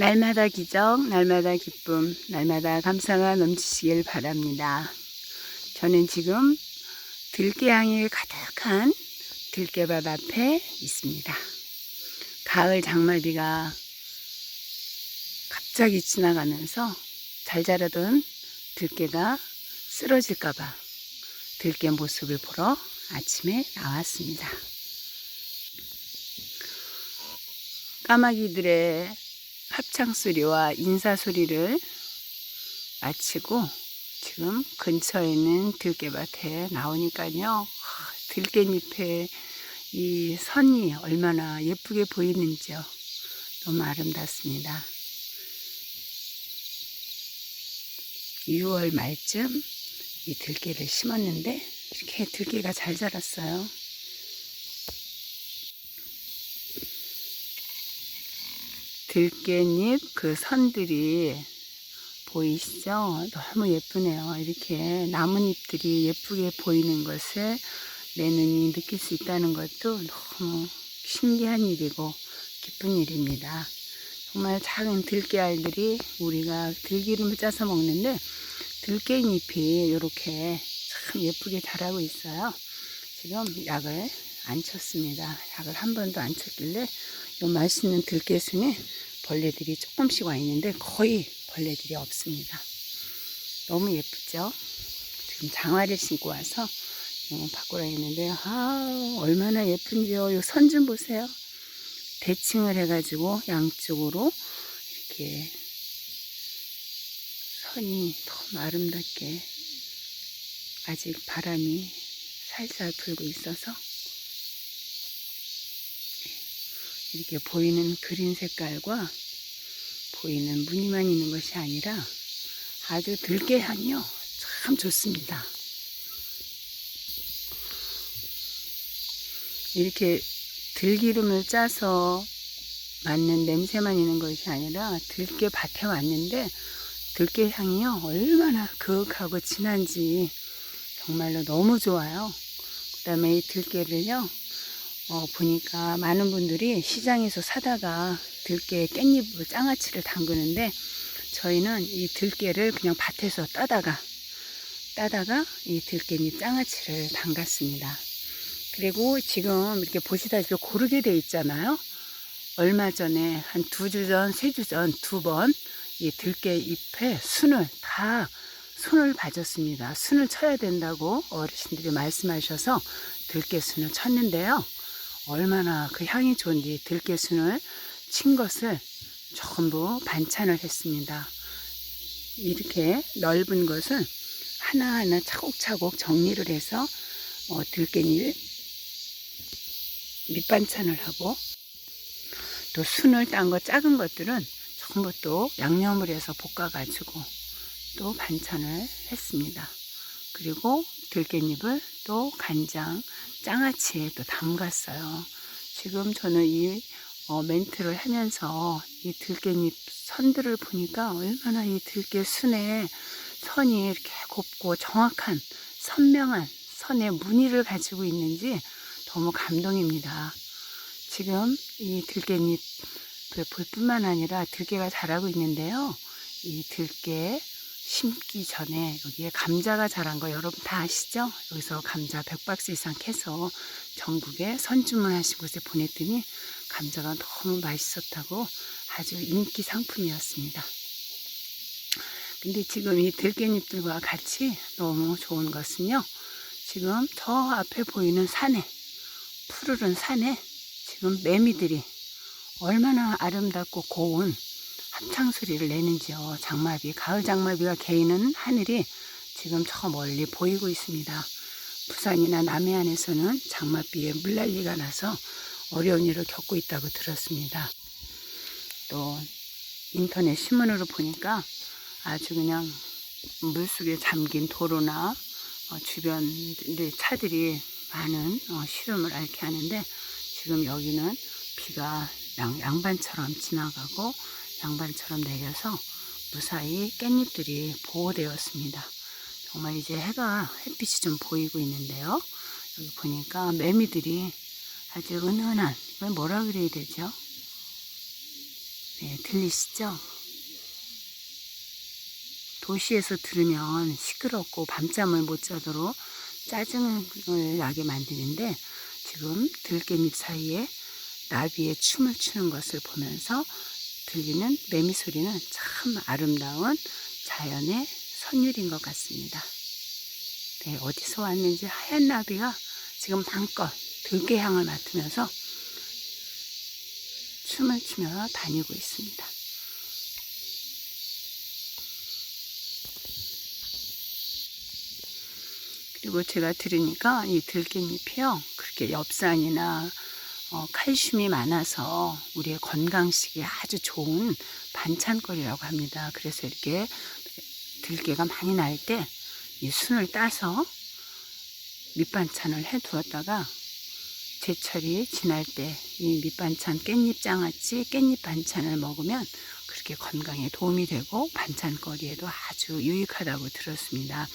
날마다 기적, 날마다 기쁨, 날마다 감사가 넘치시길 바랍니다. 저는 지금 들깨향이 가득한 들깨밭 앞에 있습니다. 가을 장마비가 갑자기 지나가면서 잘 자라던 들깨가 쓰러질까봐 들깨 모습을 보러 아침에 나왔습니다. 까마귀들의 합창 소리와 인사 소리를 마치고 지금 근처에 있는 들깨밭에 나오니까요. 아, 들깨잎에 이 선이 얼마나 예쁘게 보이는지요. 너무 아름답습니다. 6월 말쯤 이 들깨를 심었는데 이렇게 들깨가 잘 자랐어요. 들깨잎 그 선들이 보이시죠? 너무 예쁘네요. 이렇게 나뭇잎들이 예쁘게 보이는 것을 내 눈이 느낄 수 있다는 것도 너무 신기한 일이고 기쁜 일입니다. 정말 작은 들깨알들이 우리가 들기름을 짜서 먹는데 들깨잎이 이렇게 참 예쁘게 자라고 있어요. 지금 약을 안 쳤습니다. 약을 한 번도 안 쳤길래 이 맛있는 들깨순에 벌레들이 조금씩 와 있는데 거의 벌레들이 없습니다. 너무 예쁘죠? 지금 장화를 신고 와서 어, 바꾸라 했는데 아 얼마나 예쁜지요. 이 선 좀 보세요. 대칭을 해가지고 양쪽으로 이렇게 선이 너무 아름답게 아직 바람이 살살 불고 있어서 이렇게 보이는 그린 색깔과 보이는 무늬만 있는 것이 아니라 아주 들깨 향이요. 참 좋습니다. 이렇게 들기름을 짜서 맡는 냄새만 있는 것이 아니라 들깨 밭에 왔는데 들깨 향이요. 얼마나 그윽하고 진한지 정말로 너무 좋아요. 그 다음에 이 들깨를요. 어, 보니까 많은 분들이 시장에서 사다가 들깨 깻잎으로 장아찌를 담그는데 저희는 이 들깨를 그냥 밭에서 따다가 따다가 이 들깨잎 장아찌를 담갔습니다. 그리고 지금 이렇게 보시다시피 고르게 돼 있잖아요. 얼마 전에 한 두 주 전, 세 주 전 두 번 이 들깨 잎에 순을 다 손을 봐줬습니다. 순을 쳐야 된다고 어르신들이 말씀하셔서 들깨 순을 쳤는데요. 얼마나 그 향이 좋은지 들깨 순을 친 것을 전부 반찬을 했습니다. 이렇게 넓은 것은 하나하나 차곡차곡 정리를 해서 어, 들깨잎 밑반찬을 하고 또 순을 딴거 작은 것들은 전부 또 양념을 해서 볶아가지고 또 반찬을 했습니다. 그리고 들깨잎을 또 간장, 장아찌에 또 담갔어요. 지금 저는 이 어, 멘트를 하면서 이 들깨잎 선들을 보니까 얼마나 이 들깨 순에 선이 이렇게 곱고 정확한 선명한 선의 무늬를 가지고 있는지 너무 감동입니다. 지금 이 들깨잎 볼 뿐만 아니라 들깨가 자라고 있는데요. 이 들깨 심기 전에 여기에 감자가 자란 거 여러분 다 아시죠? 여기서 감자 100박스 이상 캐서 전국에 선주문하신 곳에 보냈더니 감자가 너무 맛있었다고 아주 인기 상품이었습니다. 근데 지금 이 들깨잎들과 같이 너무 좋은 것은요. 지금 저 앞에 보이는 산에 푸르른 산에 지금 매미들이 얼마나 아름답고 고운 합창 소리를 내는지요. 장마비, 가을 장마비가 개이는 하늘이 지금 저 멀리 보이고 있습니다. 부산이나 남해안에서는 장마비에 물난리가 나서 어려운 일을 겪고 있다고 들었습니다. 또 인터넷 신문으로 보니까 아주 그냥 물속에 잠긴 도로나 어, 주변 차들이 많은 어, 시름을 앓게 하는데 지금 여기는 비가 양, 양반처럼 지나가고 양반처럼 내려서 무사히 깻잎들이 보호되었습니다. 정말 이제 해가 햇빛이 좀 보이고 있는데요. 여기 보니까 매미들이 아주 은은한 이걸 뭐라 그래야 되죠? 네, 들리시죠? 도시에서 들으면 시끄럽고 밤잠을 못 자도록 짜증을 나게 만드는데 지금 들깨잎 사이에 나비의 춤을 추는 것을 보면서 들리는 매미 소리는 참 아름다운 자연의 선율인 것 같습니다. 네, 어디서 왔는지 하얀 나비가 지금 마음껏 들깨 향을 맡으면서 춤을 추며 다니고 있습니다. 그리고 제가 들으니까 이 들깨잎이요 그렇게 엽산이나 어, 칼슘이 많아서 우리의 건강식에 아주 좋은 반찬거리라고 합니다. 그래서 이렇게 들깨가 많이 날 때 이 순을 따서 밑반찬을 해 두었다가 제철이 지날 때 이 밑반찬 깻잎 장아찌 깻잎 반찬을 먹으면 그렇게 건강에 도움이 되고 반찬거리에도 아주 유익하다고 들었습니다.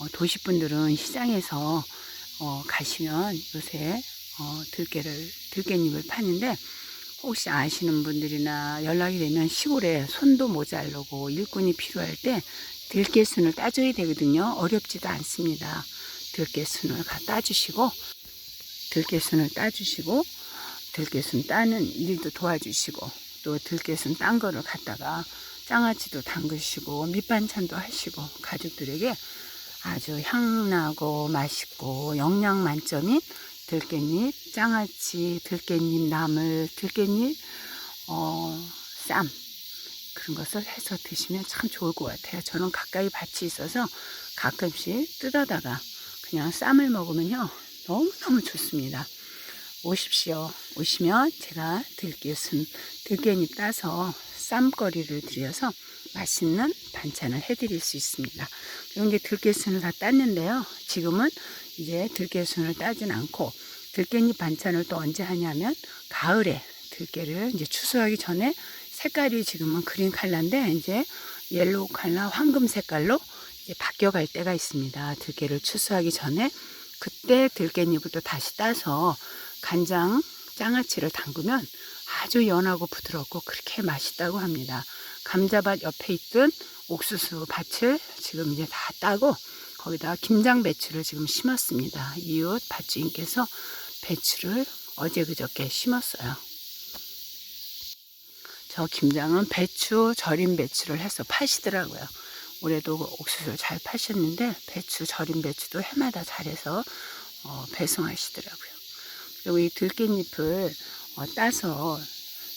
어, 도시분들은 시장에서 어, 가시면 요새 어, 들깨를 들깨잎을 파는데 혹시 아시는 분들이나 연락이 되면 시골에 손도 모자르고 일꾼이 필요할 때 들깨순을 따줘야 되거든요. 어렵지도 않습니다. 들깨순을 가 따주시고 들깨순을 따주시고 들깨순 따는 일도 도와주시고 또 들깨순 딴 거를 갖다가 장아찌도 담그시고 밑반찬도 하시고 가족들에게 아주 향나고 맛있고 영양 만점인 들깻잎 장아찌, 들깻잎 나물, 들깻잎 어, 쌈 그런 것을 해서 드시면 참 좋을 것 같아요. 저는 가까이 밭이 있어서 가끔씩 뜯어다가 그냥 쌈을 먹으면요 너무너무 좋습니다. 오십시오. 오시면 제가 들깨순, 들깨잎 따서 쌈거리를 드려서 맛있는 반찬을 해드릴 수 있습니다. 그리고 이제 들깨순을 다 땄는데요. 지금은 이제 들깨순을 따진 않고 들깨잎 반찬을 또 언제 하냐면 가을에 들깨를 이제 추수하기 전에 색깔이 지금은 그린 컬러인데 이제 옐로우 컬러, 황금 색깔로 이제 바뀌어갈 때가 있습니다. 들깨를 추수하기 전에 그때 들깨잎을 또 다시 따서 간장, 장아찌를 담그면 아주 연하고 부드럽고 그렇게 맛있다고 합니다. 감자밭 옆에 있던 옥수수 밭을 지금 이제 다 따고 거기다 김장 배추를 지금 심었습니다. 이웃 밭주인께서 배추를 어제 그저께 심었어요. 저 김장은 배추 절임 배추를 해서 파시더라고요. 올해도 옥수수를 잘 파셨는데 배추 절임 배추도 해마다 잘해서 어, 배송하시더라고요. 그리고 이 들깻잎을 어, 따서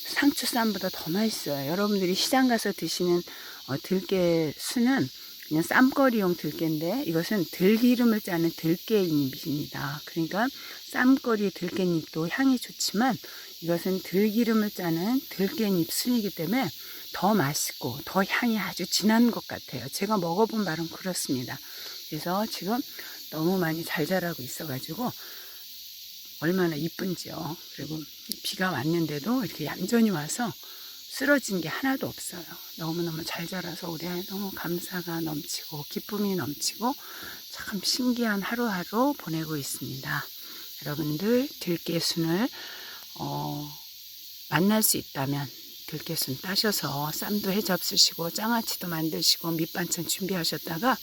상추 쌈보다 더 맛있어요. 여러분들이 시장 가서 드시는 어, 들깨 순은 그냥 쌈거리용 들깨인데 이것은 들기름을 짜는 들깨잎입니다. 그러니까 쌈거리 들깨잎도 향이 좋지만 이것은 들기름을 짜는 들깨잎 순이기 때문에 더 맛있고 더 향이 아주 진한 것 같아요. 제가 먹어본 바는 그렇습니다. 그래서 지금 너무 많이 잘 자라고 있어가지고 얼마나 이쁜지요. 그리고 비가 왔는데도 이렇게 얌전히 와서 쓰러진 게 하나도 없어요. 너무너무 잘 자라서 올해 너무 감사가 넘치고 기쁨이 넘치고 참 신기한 하루하루 보내고 있습니다. 여러분들 들깨순을 어, 만날 수 있다면 들깨순 따셔서 쌈도 해 잡수시고 장아찌도 만드시고 밑반찬 준비하셨다가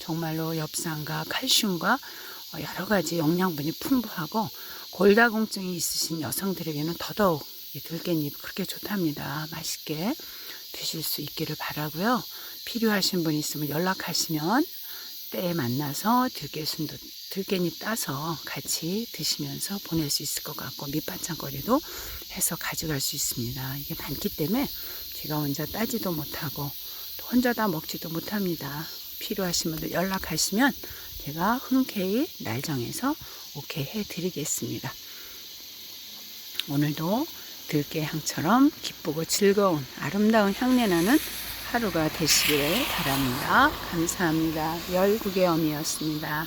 정말로 엽산과 칼슘과 어, 여러 가지 영양분이 풍부하고 골다공증이 있으신 여성들에게는 더더욱 이 들깻잎 그렇게 좋답니다. 맛있게 드실 수 있기를 바라고요. 필요하신 분 있으면 연락하시면 때에 만나서 들깨순도 들깻잎 따서 같이 드시면서 보낼 수 있을 것 같고 밑반찬거리도 해서 가져갈 수 있습니다. 이게 많기 때문에 제가 혼자 따지도 못하고 또 혼자 다 먹지도 못합니다. 필요하신 분들 연락하시면 제가 흔쾌히 날 정해서 오케이 해드리겠습니다. 오늘도 들깨 향처럼 기쁘고 즐거운 아름다운 향내나는 하루가 되시기를 바랍니다. 감사합니다. 열국의 어미였습니다.